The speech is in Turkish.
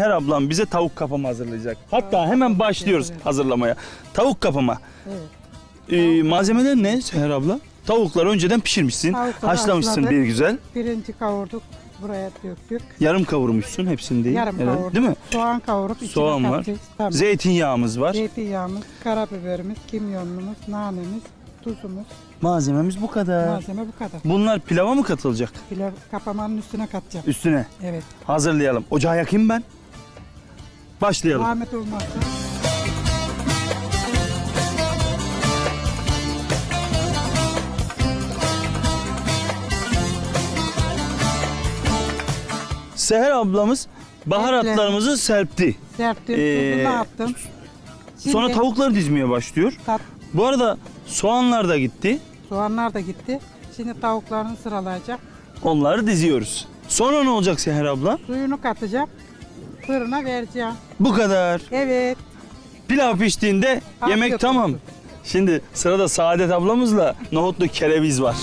Her ablam bize tavuk kafama hazırlayacak. Hatta hemen başlıyoruz hazırlamaya. Tavuk kafama. Evet. Ee, malzemeler ne Seher abla? Tavukları önceden pişirmişsin. Tavukları haşlamışsın haşladık. bir güzel. Pirinci kavurduk. Buraya döktük. Yarım kavurmuşsun hepsini değil. Yarım Evet, kavurduk. Değil mi? Soğan kavurup içine Soğan var. katacağız. Tamam. Zeytinyağımız var. Zeytinyağımız, karabiberimiz, kimyonumuz, nanemiz, tuzumuz. Malzememiz bu kadar. Malzeme bu kadar. Bunlar pilava mı katılacak? Pilav kapamanın üstüne katacağım. Üstüne. Evet. Hazırlayalım. Ocağı yakayım ben. Başlayalım. Zahmet olmazsa. Seher ablamız baharatlarımızı serpti. Serptim, Ee, tuzunu attım. Şimdi Sonra tavukları dizmeye başlıyor. tat- Bu arada soğanlar da gitti. soğanlar da gitti. Şimdi tavuklarını sıralayacak. Onları diziyoruz. Sonra ne olacak Seher abla? Suyunu katacağım. Fırına vereceğim. Bu kadar. Evet. Pilav piştiğinde Afiyet yemek tamam. olsun. Şimdi sırada Saadet ablamızla nohutlu kereviz var.